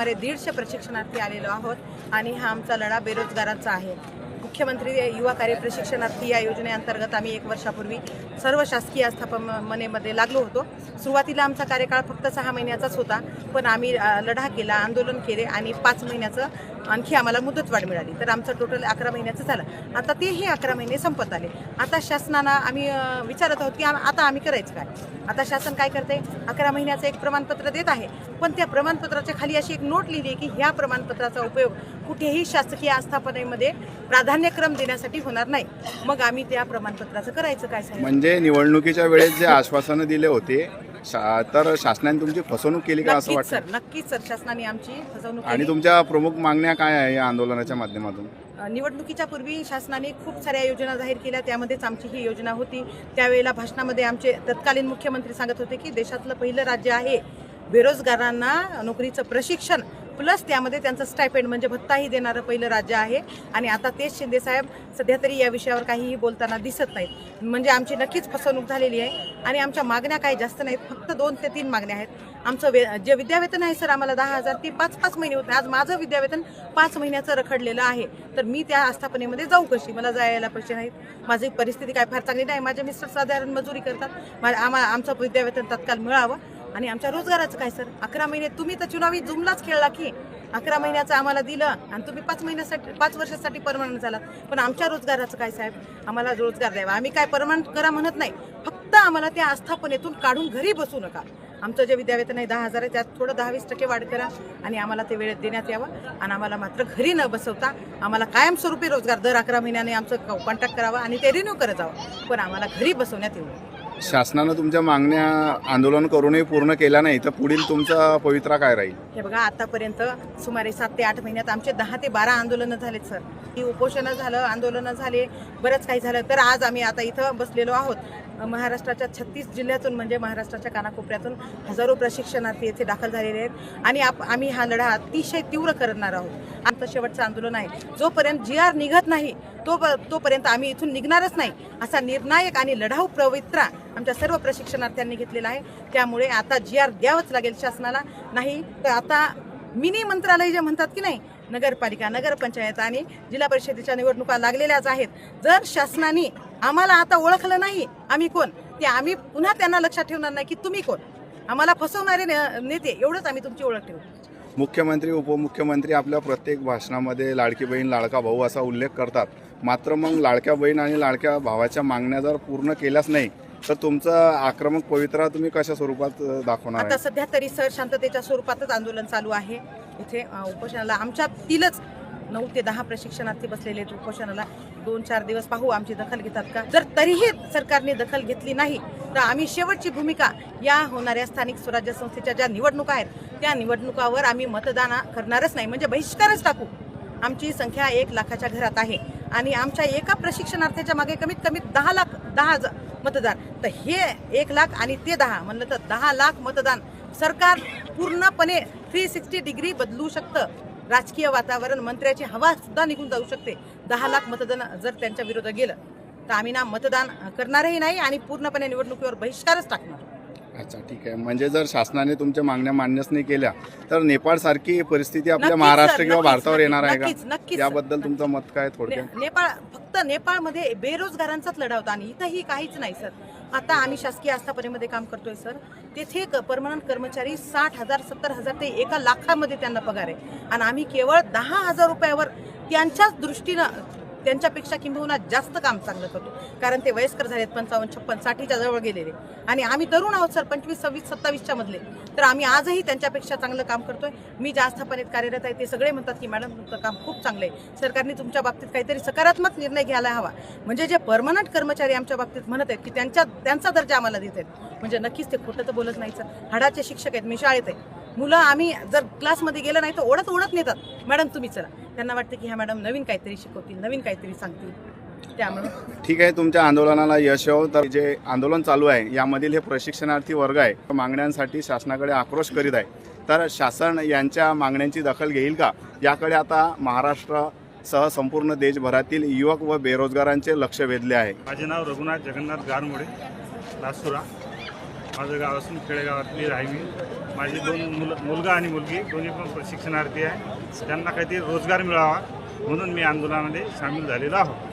सुमारे दीडशे प्रशिक्षणार्थी आलेलो आहोत आणि हा आमचा लढा बेरोजगारांचा आहे. मुख्यमंत्री युवा कार्य प्रशिक्षणार्थी या योजनेअंतर्गत आम्ही एक वर्षापूर्वी सर्व शासकीय आस्थापनेमध्ये लागलो होतो. सुरुवातीला आमचा कार्यकाळ फक्त सहा महिन्याचाच होता पण आम्ही लढा केला आंदोलन केले आणि पाच महिन्याचं आणखी आम्हाला मुदतवाढ मिळाली. तर आमचं टोटल अकरा महिन्याचं झालं. आता तेही अकरा महिने संपत आले. आता शासनानं आम्ही विचारत आहोत की आता आम्ही करायचं काय? आता शासन काय करते अकरा महिन्याचं एक प्रमाणपत्र देत आहे. पण त्या प्रमाणपत्राच्या खाली अशी एक नोट लिहिली आहे की ह्या प्रमाणपत्राचा उपयोग कुठेही शासकीय आस्थापनेमध्ये प्राधान्यक्रम देण्यासाठी होणार नाही. मग आम्ही त्या प्रमाणपत्राचं करायचं काय म्हणजे निवडणुकीच्या वेळेस जे आश्वासनं दिले होते शा- तर शासनाने तुमची फसवणूक केली का असं नक्कीच वाटतं सर. नक्कीच सर. शासनाने आमची फसवणूक आणि केली. तुमच्या प्रमुख मागण्या काय आहे या आंदोलनाच्या माध्यमातून? अ, निवडणुकीच्या पूर्वी शासनाने खूप साऱ्या योजना जाहीर केल्या. त्यामध्येच आमची ही योजना होती. त्यावेळेला भाषणामध्ये आमचे तत्कालीन मुख्यमंत्री सांगत होते की देशातलं पहिलं राज्य आहे बेरोजगारांना नोकरीचं प्रशिक्षण. प्लस त्यामध्ये त्यांचं स्टायपेंड म्हणजे भत्ताही देणारं पहिलं राज्य आहे. आणि आता तेच शिंदेसाहेब सध्या तरी या विषयावर काहीही बोलताना दिसत नाहीत. म्हणजे आमची नक्कीच फसवणूक झालेली आहे. आणि आमच्या मागण्या काही जास्त नाहीत. फक्त दोन ते तीन मागण्या आहेत. आमचं वे जे विद्यावेतन आहे सर आम्हाला दहा हजार ते पाच पाच महिने होते आज माझं विद्यावेतन पाच महिन्याचं रखडलेलं आहे. तर मी त्या आस्थापनेमध्ये जाऊ कशी? मला जायला पैसे नाहीत. माझी परिस्थिती काय? फार चांगली नाही. माझे मिस्टर साधारण मजुरी करतात. मा- आम्हाला आमचं विद्यावेतन तत्काल मिळावं. आणि आमच्या रोजगाराचं काय सर? अकरा महिने तुम्ही तर चुनावी जुमलाच खेळला की अकरा महिन्याचं आम्हाला दिलं आणि तुम्ही पाच महिन्यासाठी पाच वर्षासाठी परमनंट झाला. पण आमच्या रोजगाराचं काय साहेब? आम्हाला रोजगार द्यावा. आम्ही काय परमनंट करा म्हणत नाही. फक्त आम्हाला त्या आस्थापनेतून काढून घरी बसू नका. आमचं जे विद्यावेतन आहे दहा हजार आहे त्यात थोडं दहा वीस टक्के वाढ करा आणि आम्हाला ते वेळेत देण्यात यावं आणि आम्हाला मात्र घरी न बसवता आम्हाला कायमस्वरूपी रोजगार दर अकरा महिन्याने आमचं कॉन्टॅक्ट करावं आणि ते रिन्यू करत जावं. पण आम्हाला घरी बसवण्यात येऊ शासनानं तुमच्या मागण्या आंदोलन करूनही पूर्ण केल्या नाही तर पुढील तुमचा पवित्रा काय राहील? हे बघा आतापर्यंत सुमारे सात ते आठ महिन्यात आमचे दहा ते बारा आंदोलनं झालेत सर. ही उपोषणं झालं आंदोलनं झाले बरंच काही झालं तर आज आम्ही आता इथं बसलेलो आहोत. महाराष्ट्राच्या छत्तीस जिल्ह्यातून म्हणजे महाराष्ट्राच्या कानाकोपऱ्यातून हजारो प्रशिक्षणार्थी येथे दाखल झालेले आहेत. आणि आप आम्ही हा लढा अतिशय तीव्र करणार आहोत. आमचं शेवटचं आंदोलन आहे. जोपर्यंत जी आर निघत नाही तो तोपर्यंत आम्ही इथून निघणारच नाही असा निर्णायक आणि लढाऊ पवित्रा आमच्या सर्व प्रशिक्षणार्थ्यांनी घेतलेला आहे. त्यामुळे आता जी आर द्यावंच लागेल शासनाला. नाही तर आता मिनी मंत्रालय जे म्हणतात की नाही नगरपालिका नगरपंचायत आणि जिल्हा परिषदेच्या निवडणुका लागलेल्याच आहेत. जर शासनाने आम्हाला आता ओळखलं नाही आम्ही कोण. ते आम्ही पुन्हा त्यांना लक्षात ठेवणार नाही की तुम्ही कोण. आम्हाला फसवणारे ने- नेते एवढंच आम्ही तुमची ओळख ठेवू. मुख्यमंत्री उपमुख्यमंत्री आपल्या प्रत्येक भाषणामध्ये लाडकी बहीण लाडका भाऊ असा उल्लेख करतात. मात्र मग लाडक्या बहीण आणि लाडक्या भावाच्या मागण्या जर पूर्ण केल्याच नाही तर तुमचं आक्रमक पवित्रा तुम्ही कशा स्वरूपात दाखवणार आता सध्या तरी सर शांततेच्या स्वरूपातच आंदोलन चालू आहे. इथे उपोषणाला आमच्यातीलच नऊ ते दहा प्रशिक्षणार्थी बसलेले आहेत उपोषणाला. दोन चार दिवस पाहू आमची दखल घेतात का? जर तरीही सरकारने दखल घेतली नाही तर आम्ही शेवटची भूमिका या होणाऱ्या स्थानिक स्वराज्य संस्थेच्या ज्या निवडणुका आहेत त्या निवडणुकावर आम्ही मतदान करणारच नाही. म्हणजे बहिष्कारच टाकू. आमची संख्या एक लाखाच्या घरात आहे आणि आमच्या एका प्रशिक्षणार्थ्याच्या मागे कमीत कमी दहा लाख दहा हजार मतदार तर हे एक लाख आणि ते दहा म्हणलं तर दहा लाख मतदान सरकार पूर्णपणे थ्री सिक्स्टी डिग्री बदलू शकतं. राजकीय वातावरण मंत्र्याची हवा सुद्धा निघून जाऊ शकते. दहा लाख मतदान जर त्यांच्या विरोधात गेलं तर आम्ही ना मतदान करणारही नाही आणि पूर्णपणे निवडणुकीवर बहिष्कारच टाकणार. अच्छा ठीक आहे. म्हणजे जर शासनाने तुमच्या मागण्या मान्यच नाही केल्या तर नेपाळ सारखी परिस्थिती आपल्या महाराष्ट्र किंवा भारतावर येणार आहे का? नक्कीच, याबद्दल. तुमचं मत काय थोडक्यात? नेपाळ फक्त नेपाळमध्ये बेरोजगारांचाच लढा होता आणि इथंही काहीच नाही सर. आता आम्ही शासकीय आस्थापनेमध्ये काम करतोय सर. तेथे परमनंट कर्मचारी साठ हजार सत्तर हजार ते एका लाखामध्ये त्यांना पगार आहे. आणि आम्ही केवळ दहा हजार रुपयावर त्यांच्याच दृष्टीनं त्यांच्यापेक्षा किंबहुना जास्त काम चांगलं करतो. कारण ते वयस्कर झालेत पंचावन्न छप्पन साठीच्या जवळ गेलेले. आणि आम्ही तरुण आहोत सर पंचवीस सव्वीस सत्तावीसच्या मधले. तर आम्ही आजही त्यांच्यापेक्षा चांगलं काम करतोय. मी ज्या आस्थापनेत कार्यरत आहे ते सगळे म्हणतात की मॅडम तुमचं काम खूप चांगलं आहे. सरकारने तुमच्या बाबतीत काहीतरी सकारात्मक निर्णय घ्यायला हवा. म्हणजे जे परमनंट कर्मचारी आमच्या बाबतीत म्हणत आहेत की त्यांच्या त्यांचा दर्जा आम्हाला देत आहेत. म्हणजे नक्कीच ते खोटं तर बोलत नाही सर. हाडाचे शिक्षक आहेत मी शाळेत आहे. मुलं आम्ही जर क्लासमध्ये गेलं नाही तर ओढत ओढत नेतात. मॅडम तुम्ही चला. त्यांना वाटतं की ह्या मॅडम नवीन काहीतरी शिकवतील नवीन काहीतरी सांगतील. त्यामुळे ठीक आहे तुमच्या आंदोलनाला यश हो तर जे आंदोलन चालू आहे यामधील हे प्रशिक्षणार्थी वर्ग आहे मागण्यांसाठी शासनाकडे आक्रोश करीत आहे. तर शासन यांच्या मागण्यांची दखल घेईल का? याकडे आता महाराष्ट्र सह संपूर्ण देशभरातील युवक व बेरोजगारांचे लक्ष वेधले आहे. माझे नाव रघुनाथ जगन्नाथ गारमुडे लासुरा. माझं गाव असून खेडेगावातली राहिली. माझी दोन मुल मुलगा आणि मुलगी दोन्ही पण प्रशिक्षणार्थी आहे. त्यांना काहीतरी रोजगार मिळावा म्हणून मी आंदोलनामध्ये सामील झालेलो आहोत.